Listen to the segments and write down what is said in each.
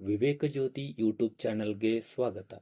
ವಿವೇಕ ಜ್ಯೋತಿ YouTube ಚಾನೆಲ್ಗೆ ಸ್ವಾಗತ.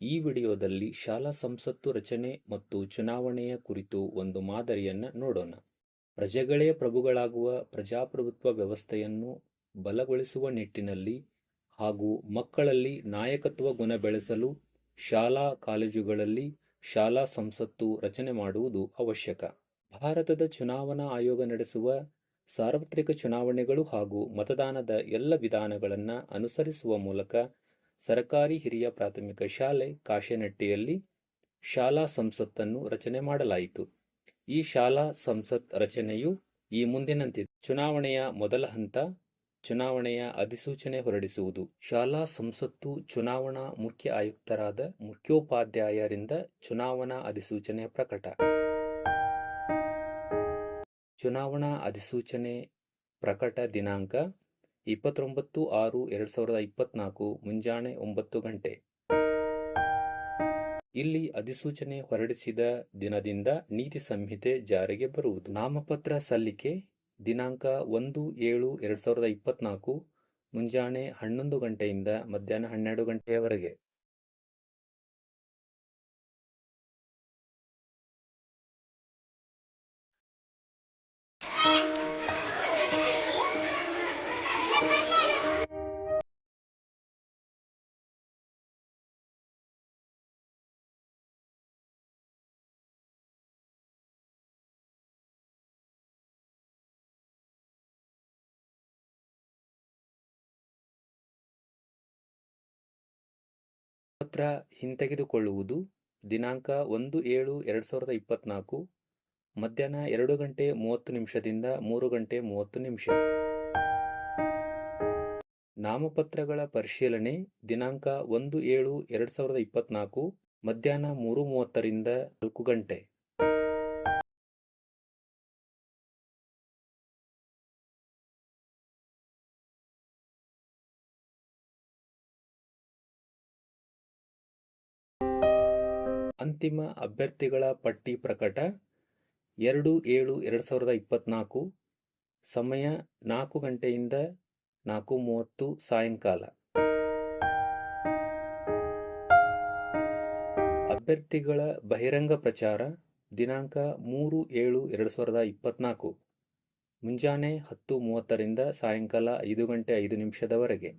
ಈ ವಿಡಿಯೋದಲ್ಲಿ ಶಾಲಾ ಸಂಸತ್ತು ರಚನೆ ಮತ್ತು ಚುನಾವಣೆಯ ಕುರಿತು ಒಂದು ಮಾದರಿಯನ್ನು ನೋಡೋಣ. ಪ್ರಜೆಗಳೇ ಪ್ರಭುಗಳಾಗುವ ಪ್ರಜಾಪ್ರಭುತ್ವ ವ್ಯವಸ್ಥೆಯನ್ನು ಬಲಗೊಳಿಸುವ ನಿಟ್ಟಿನಲ್ಲಿ ಹಾಗೂ ಮಕ್ಕಳಲ್ಲಿ ನಾಯಕತ್ವ ಗುಣ ಬೆಳೆಸಲು ಶಾಲಾ ಕಾಲೇಜುಗಳಲ್ಲಿ ಶಾಲಾ ಸಂಸತ್ತು ರಚನೆ ಮಾಡುವುದು ಅವಶ್ಯಕ. ಭಾರತದ ಚುನಾವಣಾ ಆಯೋಗ ನಡೆಸುವ ಸಾರ್ವತ್ರಿಕ ಚುನಾವಣೆಗಳು ಹಾಗೂ ಮತದಾನದ ಎಲ್ಲ ವಿಧಾನಗಳನ್ನು ಅನುಸರಿಸುವ ಮೂಲಕ ಸರ್ಕಾರಿ ಹಿರಿಯ ಪ್ರಾಥಮಿಕ ಶಾಲೆ ಕಾಶೆನಟ್ಟಿಯಲ್ಲಿ ಶಾಲಾ ಸಂಸತ್ತನ್ನು ರಚನೆ ಮಾಡಲಾಯಿತು. ಈ ಶಾಲಾ ಸಂಸತ್ ರಚನೆಯು ಈ ಮುಂದಿನಂತಿದೆ. ಚುನಾವಣೆಯ ಮೊದಲ ಹಂತ ಚುನಾವಣೆಯ ಅಧಿಸೂಚನೆ ಹೊರಡಿಸುವುದು. ಶಾಲಾ ಸಂಸತ್ತು ಚುನಾವಣಾ ಮುಖ್ಯ ಆಯುಕ್ತರಾದ ಮುಖ್ಯೋಪಾಧ್ಯಾಯರಿಂದ ಚುನಾವಣಾ ಅಧಿಸೂಚನೆ ಪ್ರಕಟ. ಚುನಾವಣಾ ಅಧಿಸೂಚನೆ ಪ್ರಕಟ ದಿನಾಂಕ ಇಪ್ಪತ್ತೊಂಬತ್ತು ಆರು ಎರಡು ಸಾವಿರದ ಇಪ್ಪತ್ನಾಲ್ಕು, ಮುಂಜಾನೆ ಒಂಬತ್ತು ಗಂಟೆ. ಇಲ್ಲಿ ಅಧಿಸೂಚನೆ ಹೊರಡಿಸಿದ ದಿನದಿಂದ ನೀತಿ ಸಂಹಿತೆ ಜಾರಿಗೆ ಬರುವುದು. ನಾಮಪತ್ರ ಸಲ್ಲಿಕೆ ದಿನಾಂಕ ಒಂದು ಏಳು ಎರಡು ಸಾವಿರದ ಇಪ್ಪತ್ನಾಲ್ಕು, ಮುಂಜಾನೆ ಹನ್ನೊಂದು ಗಂಟೆಯಿಂದ ಮಧ್ಯಾಹ್ನ ಹನ್ನೆರಡು ಗಂಟೆಯವರೆಗೆ ಪತ್ರ ಹಿಂತೆಗೆದುಕೊಳ್ಳುವುದು? ದಿನಾಂಕ ಒಂದು ಏಳು ಎರಡು ಸಾವಿರದ ಇಪ್ಪತ್ನಾಲ್ಕು, ಮಧ್ಯಾಹ್ನ ಎರಡು ಗಂಟೆ ಮೂವತ್ತು ನಿಮಿಷದಿಂದ ಮೂರು ಗಂಟೆ ಮೂವತ್ತು ನಿಮಿಷ. ನಾಮಪತ್ರಗಳ ಪರಿಶೀಲನೆ, ದಿನಾಂಕ ಒಂದು ಏಳು ಎರಡು ಸಾವಿರದ ಇಪ್ಪತ್ನಾಲ್ಕು, ಮಧ್ಯಾಹ್ನ ಮೂರು ಮೂವತ್ತರಿಂದ ನಾಲ್ಕು ಗಂಟೆ. ಅಂತಿಮ ಅಭ್ಯರ್ಥಿಗಳ ಪಟ್ಟಿ ಪ್ರಕಟ. ಎರಡು ಏಳು ಎರಡು ಸಾವಿರದ ಇಪ್ಪತ್ನಾಲ್ಕು ಸಮಯ ನಾಲ್ಕು ಗಂಟೆಯಿಂದ ನಾಲ್ಕು ಮೂವತ್ತು ಸಾಯಂಕಾಲ. ಅಭ್ಯರ್ಥಿಗಳ ಬಹಿರಂಗ ಪ್ರಚಾರ ದಿನಾಂಕ ಮೂರು ಏಳು ಎರಡು ಸಾವಿರದ ಇಪ್ಪತ್ತ್ನಾಲ್ಕು ಮುಂಜಾನೆ ಹತ್ತು ಮೂವತ್ತರಿಂದ ಸಾಯಂಕಾಲ ಐದು ಗಂಟೆ ಐದು ನಿಮಿಷದವರೆಗೆ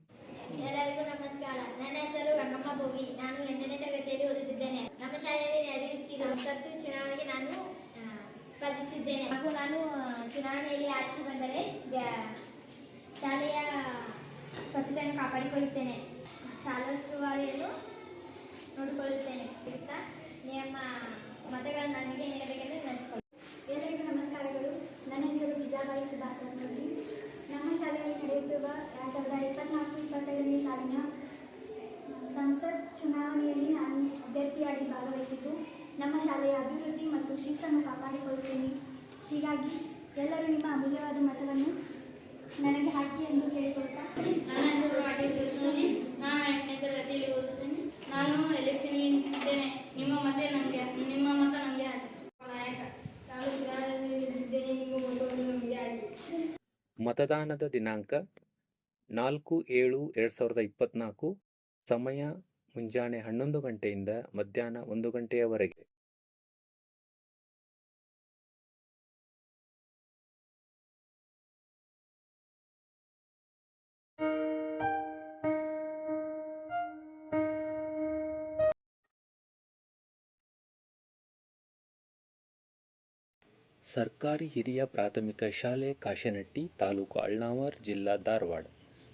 ಎಲ್ಲರಿಗೂ ನಮಸ್ಕಾರ ನನ್ನ ಹೆಸರು ಗಂಗಮ್ಮ ಬೋವಿ ನಾನು ಎಂಟನೇ ತರಗತಿಯಲ್ಲಿ ಓದುತ್ತಿದ್ದೇನೆ ನಮ್ಮ ಶಾಲೆಯಲ್ಲಿ ನಡೆಯುತ್ತಿರುವ ಸಂಸತ್ತು ಚುನಾವಣೆಗೆ ನಾನು ಆ, ಸ್ಪರ್ಧಿಸಿದ್ದೇನೆ ಹಾಗೂ ನಾನು ಆ, ಚುನಾವಣೆಯಲ್ಲಿ ಆರಿಸಿ ಬಂದರೆ ಗ- ಶಾಲೆಯ ಸ್ವಚ್ಛತೆಯನ್ನು ಕಾಪಾಡಿಕೊಳ್ಳುತ್ತೇನೆ. ಶಾಲಾ ಉಸ್ತುವಾರಿಯನ್ನು ನೋಡಿಕೊಳ್ಳುತ್ತೇನೆ ನಿಮ್ಮ ಮತಗಳನ್ನು ನನಗೆ ನೀಡಬೇಕೆಂದು ವಿನಂತಿಸಿಕೊಳ್ಳುತ್ತೇನೆ ಎಲ್ಲರಿಗೂ ನಮಸ್ಕಾರಗಳು. ನನ್ನ ಹೆಸರು ವಿಜಯಬಾಯಿ ಸುಧಾಕರ್ ನೋಡಿ ನಮ್ಮ ಶಾಲೆಯಲ್ಲಿ ನಡೆಯುತ್ತಿರುವ ಎರಡು ಸಾವಿರದ ಇಪ್ಪತ್ನಾಲ್ಕು ಇಪ್ಪತ್ತೈದನೇ ಸಾಲಿನ ಸಂಸತ್ ಚುನಾವಣೆಯಲ್ಲಿ ನಾನು ಅಭ್ಯರ್ಥಿಯಾಗಿ ಭಾಗವಹಿಸಿದ್ದು, ನಮ್ಮ ಶಾಲೆಯ ಅಭಿವೃದ್ಧಿ ಮತ್ತು ಶಿಕ್ಷಣ ಕಾಪಾಡಿಕೊಳ್ಳುತ್ತೇನೆ. ಹೀಗಾಗಿ ಎಲ್ಲರೂ ನಿಮ್ಮ ಅಮೂಲ್ಯವಾದ ಮತವನ್ನು ನನಗೆ ಹಾಕಿ ಎಂದು ಕೇಳಿಕೊಳ್ತಾ ನನ್ನ ಹೆಸರು ನಾನು ಎಂಟನೇ ತರಗತಿಯಲ್ಲಿ ಓದುತ್ತೇನೆ. ನಾನು ಎಲೆಕ್ಷನ್ಗೆ ನಿಂತಿದ್ದೇನೆ. ನಿಮ್ಮ ಮತ ನನಗೆ ನಿಮ್ಮ ಮತ ನನಗೆ ಹಾಕಿ. ನಾಯಕ ನಾನು ಚುನಾವಣೆಯಲ್ಲಿ ನಿಂತಿದ್ದೇನೆ ನಿಮ್ಮ ಮತವನ್ನು ನಮಗೆ ಆಗಿ ಮತದಾನದ ದಿನಾಂಕ ನಾಲ್ಕು ಏಳು ಎರಡು ಸಾವಿರದ ಇಪ್ಪತ್ನಾಲ್ಕು. ಸಮಯ ಮುಂಜಾನೆ ಹನ್ನೊಂದು ಗಂಟೆಯಿಂದ ಮಧ್ಯಾಹ್ನ ಒಂದು ಗಂಟೆಯವರೆಗೆ. ಸರ್ಕಾರಿ ಹಿರಿಯ ಪ್ರಾಥಮಿಕ ಶಾಲೆ ಕಾಶೆನಟ್ಟಿ ತಾಲೂಕು ಅಳ್ನಾವರ್ ಜಿಲ್ಲಾ ಧಾರವಾಡ.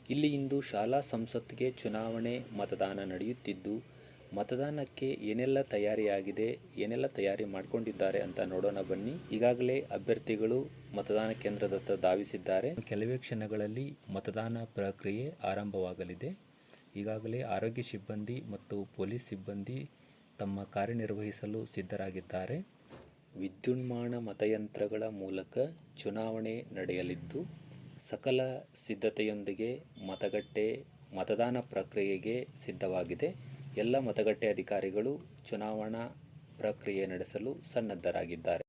ಇಲ್ಲಿ ಇಂದು ಶಾಲಾ ಸಂಸತ್ಗೆ ಚುನಾವಣೆ ಮತದಾನ ನಡೆಯುತ್ತಿದ್ದು, ಮತದಾನಕ್ಕೆ ಏನೆಲ್ಲ ತಯಾರಿಯಾಗಿದೆ, ಏನೆಲ್ಲ ತಯಾರಿ ಮಾಡಿಕೊಂಡಿದ್ದಾರೆ ಅಂತ ನೋಡೋಣ ಬನ್ನಿ. ಈಗಾಗಲೇ ಅಭ್ಯರ್ಥಿಗಳು ಮತದಾನ ಕೇಂದ್ರದತ್ತ ಧಾವಿಸಿದ್ದಾರೆ. ಕೆಲವೇ ಕ್ಷಣಗಳಲ್ಲಿ ಮತದಾನ ಪ್ರಕ್ರಿಯೆ ಆರಂಭವಾಗಲಿದೆ. ಈಗಾಗಲೇ ಆರೋಗ್ಯ ಸಿಬ್ಬಂದಿ ಮತ್ತು ಪೊಲೀಸ್ ಸಿಬ್ಬಂದಿ ತಮ್ಮ ಕಾರ್ಯನಿರ್ವಹಿಸಲು ಸಿದ್ಧರಾಗಿದ್ದಾರೆ. ವಿದ್ಯುನ್ಮಾನ ಮತಯಂತ್ರಗಳ ಮೂಲಕ ಚುನಾವಣೆ ನಡೆಯಲಿದ್ದು, ಸಕಲ ಸಿದ್ಧತೆಯೊಂದಿಗೆ ಮತಗಟ್ಟೆ, ಮತದಾನ ಪ್ರಕ್ರಿಯೆಗೆ ಸಿದ್ಧವಾಗಿದೆ. ಎಲ್ಲ ಮತಗಟ್ಟೆ ಅಧಿಕಾರಿಗಳು ಚುನಾವಣಾ ಪ್ರಕ್ರಿಯೆ ನಡೆಸಲು ಸನ್ನದ್ಧರಾಗಿದ್ದಾರೆ.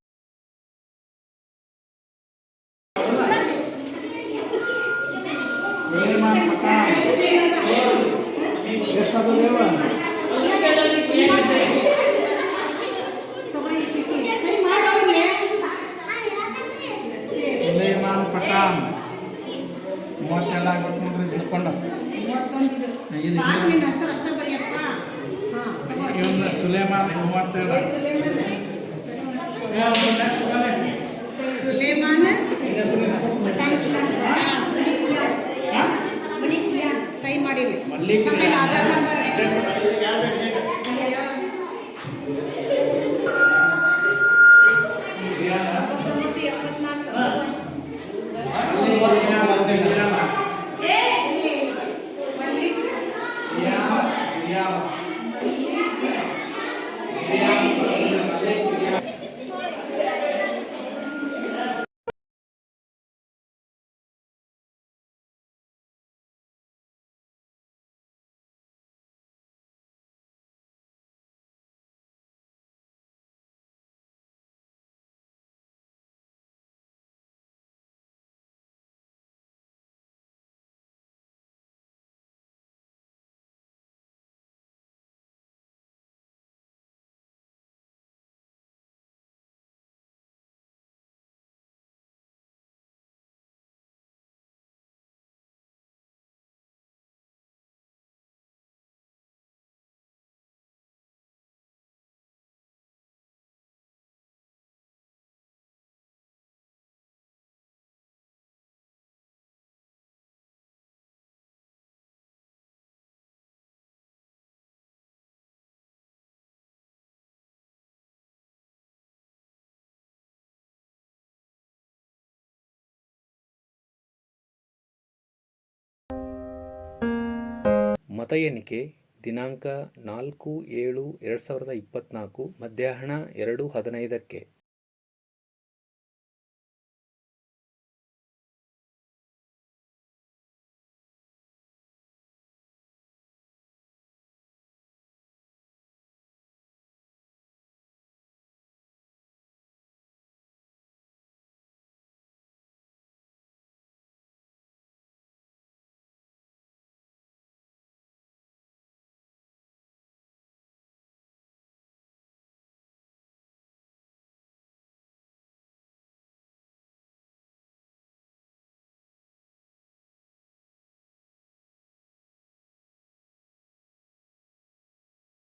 ಮತ ಎಣಿಕೆ ದಿನಾಂಕ ನಾಲ್ಕು ಏಳು ಎರಡು ಸಾವಿರದ ಇಪ್ಪತ್ತ್ನಾಲ್ಕು ಮಧ್ಯಾಹ್ನ ಎರಡು ಹದಿನೈದಕ್ಕೆ.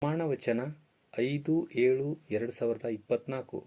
ಪ್ರಮಾಣವಚನ ಐದು ಏಳು ಎರಡು ಸಾವಿರದ ಇಪ್ಪತ್ತ್ನಾಲ್ಕು